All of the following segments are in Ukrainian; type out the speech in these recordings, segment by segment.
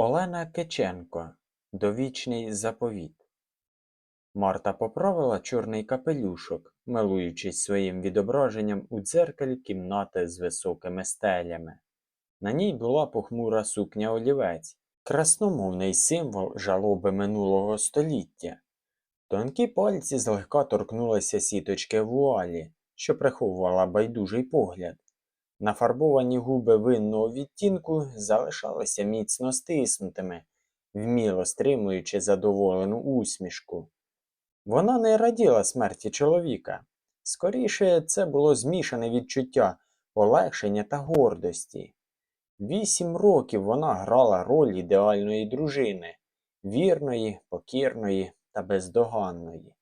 Олена Киченко. Довічний заповіт. Марта поправила чорний капелюшок, милуючись своїм відображенням у дзеркалі кімнати з високими стелями. На ній була похмура сукня олівець, красномовний символ жалоби минулого століття. Тонкі пальці злегка торкнулися сіточки вуалі, що приховувала байдужий погляд. Нафарбовані губи винного відтінку залишалися міцно стиснутими, вміло стримуючи задоволену усмішку. Вона не раділа смерті чоловіка. Скоріше, це було змішане відчуття полегшення та гордості. Вісім років вона грала роль ідеальної дружини, вірної, покірної та бездоганної.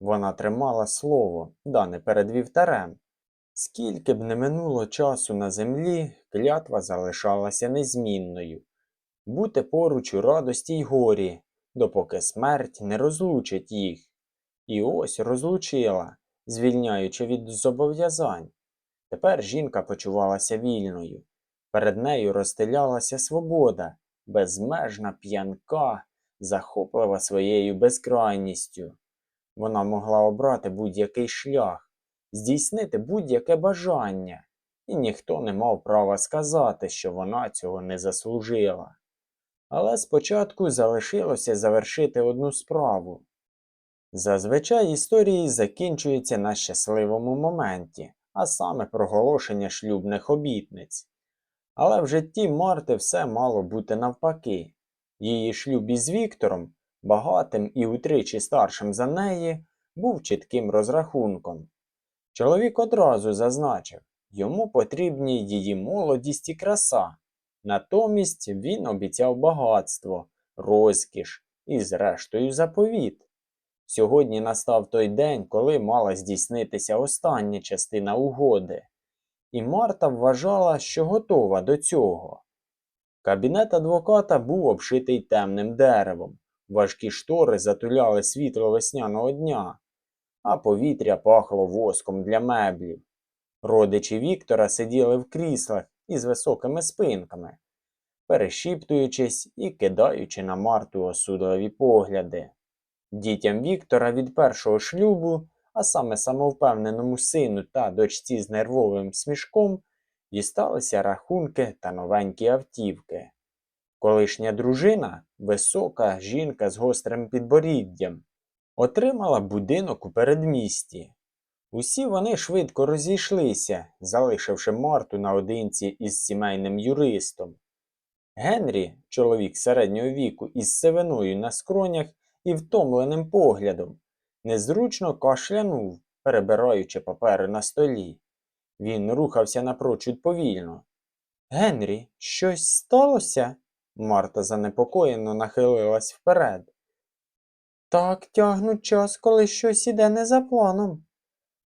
Вона тримала слово, дане перед вівтарем. Скільки б не минуло часу на землі, клятва залишалася незмінною бути поруч у радості й горі, допоки смерть не розлучить їх. І ось розлучила, звільняючи від зобов'язань. Тепер жінка почувалася вільною. Перед нею розстелялася свобода, безмежна п'янка, захоплива своєю безкрайністю. Вона могла обрати будь-який шлях, здійснити будь-яке бажання, і ніхто не мав права сказати, що вона цього не заслужила. Але спочатку залишилося завершити одну справу. Зазвичай історії закінчуються на щасливому моменті, а саме проголошення шлюбних обітниць. Але в житті Марти все мало бути навпаки. Її шлюб із Віктором, багатим і утричі старшим за неї, був чітким розрахунком. Чоловік одразу зазначив, йому потрібні її молодість і краса. Натомість він обіцяв багатство, розкіш і, зрештою, заповіт. Сьогодні настав той день, коли мала здійснитися остання частина угоди, і Марта вважала, що готова до цього. Кабінет адвоката був обшитий темним деревом, важкі штори затуляли світло весняного дня, а повітря пахло воском для меблів. Родичі Віктора сиділи в кріслах із високими спинками, перешіптуючись і кидаючи на Марту осудливі погляди. Дітям Віктора від першого шлюбу, а саме самовпевненому сину та дочці з нервовим смішком, дісталися рахунки та новенькі автівки. Колишня дружина, висока жінка з гострим підборіддям, отримала будинок у передмісті. Усі вони швидко розійшлися, залишивши Марту наодинці із сімейним юристом. Генрі, чоловік середнього віку із сивиною на скронях і втомленим поглядом, незручно кашлянув, перебираючи папери на столі. Він рухався напрочуд повільно. Генрі, щось сталося? Марта занепокоєно нахилилась вперед. Так тягнуть час, коли щось іде не за планом.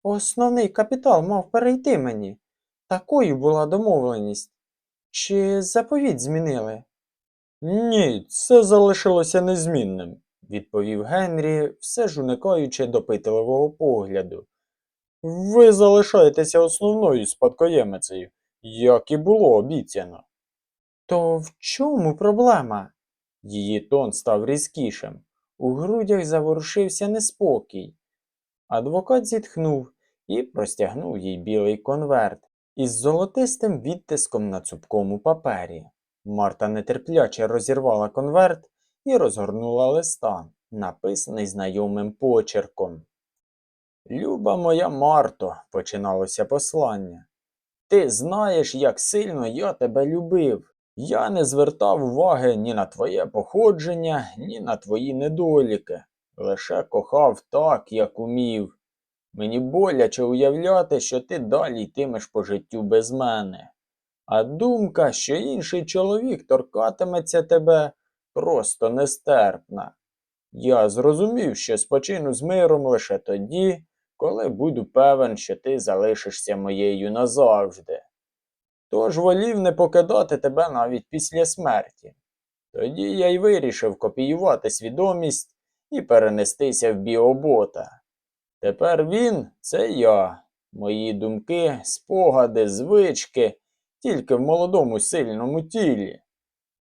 Основний капітал мав перейти мені. Такою була домовленість. Чи заповідь змінили? Ні, це залишилося незмінним, відповів Генрі, все ж уникаючи допитливого погляду. Ви залишаєтеся основною спадкоємицею, як і було обіцяно. То в чому проблема? Її тон став різкішим. У грудях заворушився неспокій. Адвокат зітхнув і простягнув їй білий конверт із золотистим відтиском на цупкому папері. Марта нетерпляче розірвала конверт і розгорнула листа, написаний знайомим почерком. Люба моя Марто, починалося послання. Ти знаєш, як сильно я тебе любив. Я не звертав уваги ні на твоє походження, ні на твої недоліки. Лише кохав так, як умів. Мені боляче уявляти, що ти далі йтимеш по життю без мене. А думка, що інший чоловік торкатиметься тебе, просто нестерпна. Я зрозумів, що спочину з миром лише тоді, коли буду певен, що ти залишишся моєю назавжди. Тож волів не покидати тебе навіть після смерті. Тоді я й вирішив копіювати свідомість і перенестися в біобота. Тепер він це я, мої думки, спогади, звички, тільки в молодому сильному тілі.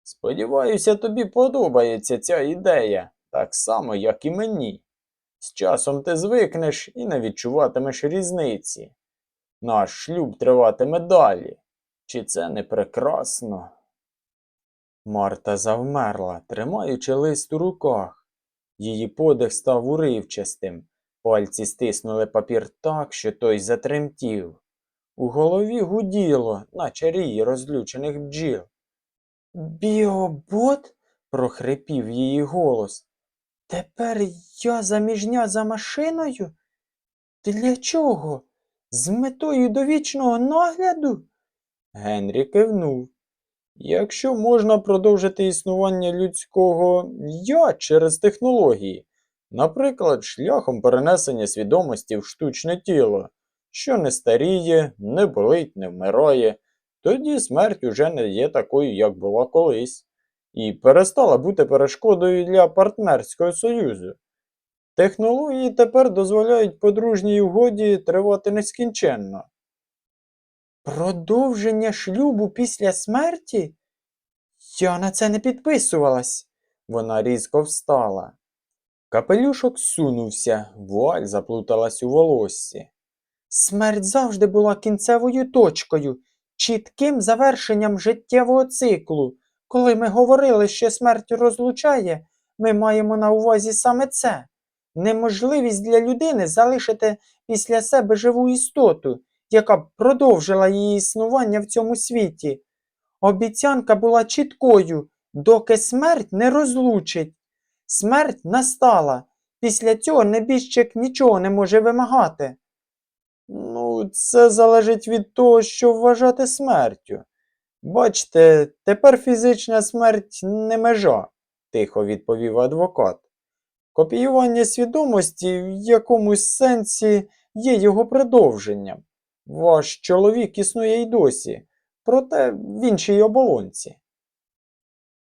Сподіваюся, тобі подобається ця ідея, так само, як і мені. З часом ти звикнеш і не відчуватимеш різниці. Наш шлюб триватиме далі. Чи це не прекрасно? Марта завмерла, тримаючи лист у руках. Її подих став уривчастим. Пальці стиснули папір так, що той затремтів. У голові гуділо, наче рій розлючених бджіл. Біобот? прохрипів її голос. Тепер я заміжня за машиною? Для чого? З метою довічного нагляду? Генрі кивнув. Якщо можна продовжити існування людського я через технології, наприклад, шляхом перенесення свідомості в штучне тіло, що не старіє, не болить, не вмирає, тоді смерть уже не є такою, як була колись, і перестала бути перешкодою для партнерського союзу. Технології тепер дозволяють подружній угоді тривати нескінченно. Продовження шлюбу після смерті? Я на це не підписувалась. Вона різко встала. Капелюшок сунувся, вуаль заплуталась у волоссі. Смерть завжди була кінцевою точкою, чітким завершенням життєвого циклу. Коли ми говорили, що смерть розлучає, ми маємо на увазі саме це неможливість для людини залишити після себе живу істоту, яка б продовжила її існування в цьому світі. Обіцянка була чіткою, доки смерть не розлучить. Смерть настала. Після цього небіжчик нічого не може вимагати. Ну, це залежить від того, що вважати смертю. Бачте, тепер фізична смерть не межа, тихо відповів адвокат. Копіювання свідомості в якомусь сенсі є його продовженням. Ваш чоловік існує й досі, проте в іншій оболонці.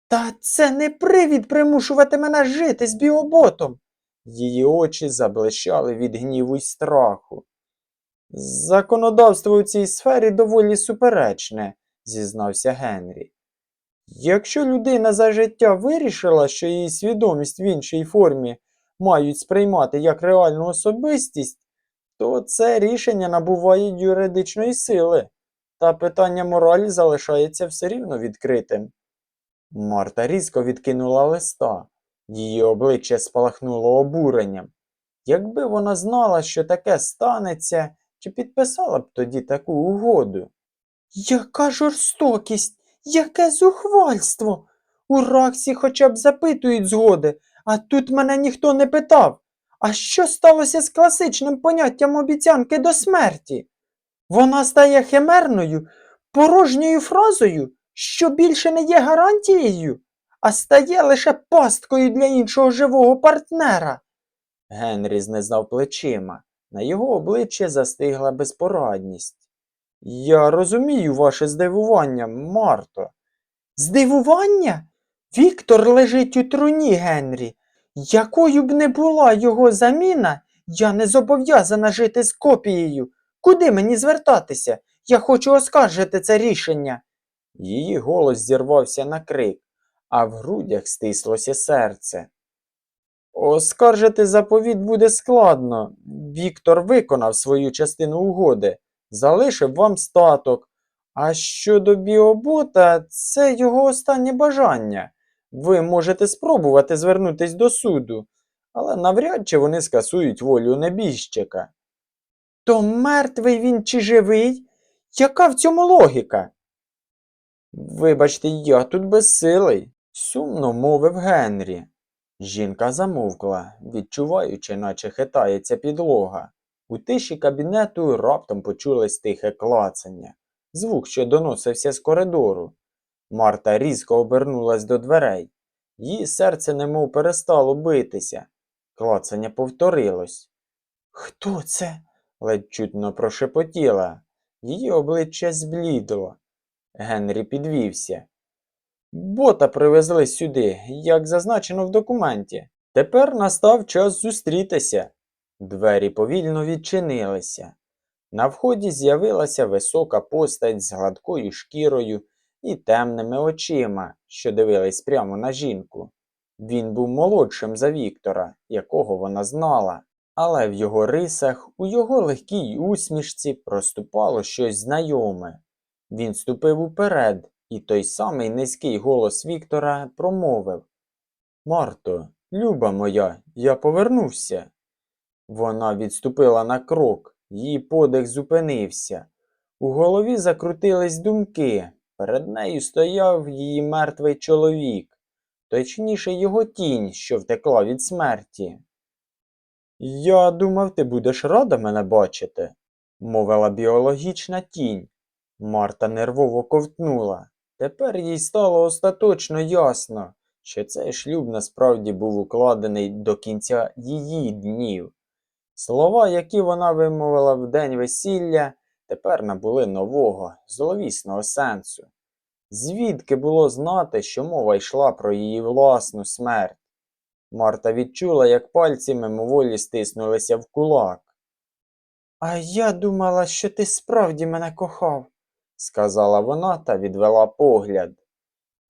Та це не привід примушувати мене жити з біоботом. Її очі заблищали від гніву й страху. Законодавство у цій сфері доволі суперечне, зізнався Генрі. Якщо людина за життя вирішила, що її свідомість в іншій формі мають сприймати як реальну особистість, то це рішення набуває юридичної сили, та питання моралі залишається все рівно відкритим. Марта різко відкинула листа, її обличчя спалахнуло обуренням. Якби вона знала, що таке станеться, чи підписала б тоді таку угоду? Яка жорстокість, яке зухвальство! У Раксі хоча б запитують згоди, а тут мене ніхто не питав. А що сталося з класичним поняттям обіцянки до смерті? Вона стає химерною, порожньою фразою, що більше не є гарантією, а стає лише пасткою для іншого живого партнера. Генрі знизав плечима. На його обличчі застигла безпорадність. Я розумію ваше здивування, Марто. Здивування? Віктор лежить у труні, Генрі. Якою б не була його заміна, я не зобов'язана жити з копією. Куди мені звертатися? Я хочу оскаржити це рішення. Її голос зірвався на крик, а в грудях стислося серце. Оскаржити заповіт буде складно. Віктор виконав свою частину угоди, залишив вам статок. А щодо біобота, це його останнє бажання. Ви можете спробувати звернутись до суду, але навряд чи вони скасують волю небіжчика. То мертвий він чи живий? Яка в цьому логіка? Вибачте, я тут безсилий, сумно мовив Генрі. Жінка замовкла, відчуваючи, наче хитається підлога. У тиші кабінету раптом почулось тихе клацання, звук, що доносився з коридору. Марта різко обернулась до дверей. Її серце немов перестало битися. Клацання повторилось. Хто це? ледь чутно прошепотіла. Її обличчя зблідло. Генрі підвівся. Бота привезли сюди, як зазначено в документі. Тепер настав час зустрітися. Двері повільно відчинилися. На вході з'явилася висока постать з гладкою шкірою, і темними очима, що дивились прямо на жінку. Він був молодшим за Віктора, якого вона знала, але в його рисах, у його легкій усмішці проступало щось знайоме. Він ступив уперед, і той самий низький голос Віктора промовив Марто, люба моя, я повернувся. Вона відступила на крок, її подих зупинився. У голові закрутились думки. Перед нею стояв її мертвий чоловік, точніше його тінь, що втекла від смерті. Я думав, ти будеш рада мене бачити, мовила біологічна тінь. Марта нервово ковтнула. Тепер їй стало остаточно ясно, що цей шлюб насправді був укладений до кінця її днів. Слова, які вона вимовила в день весілля, тепер набули нового, зловісного сенсу. Звідки було знати, що мова йшла про її власну смерть? Марта відчула, як пальці мимоволі стиснулися в кулак. А я думала, що ти справді мене кохав, сказала вона та відвела погляд.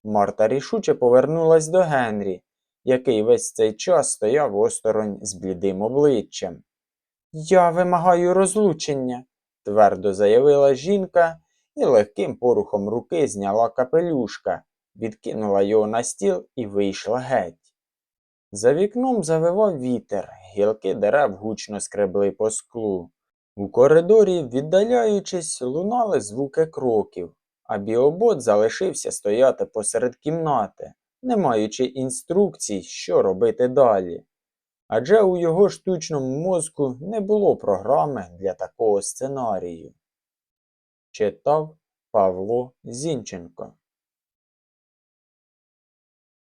Марта рішуче повернулась до Генрі, який весь цей час стояв осторонь з блідим обличчям. Я вимагаю розлучення, твердо заявила жінка і легким порухом руки зняла капелюшка, відкинула його на стіл і вийшла геть. За вікном завивав вітер, гілки дерев гучно скребли по склу. У коридорі, віддаляючись, лунали звуки кроків, а біобот залишився стояти посеред кімнати, не маючи інструкцій, що робити далі. Адже у його штучному мозку не було програми для такого сценарію. Читав Павло Зінченко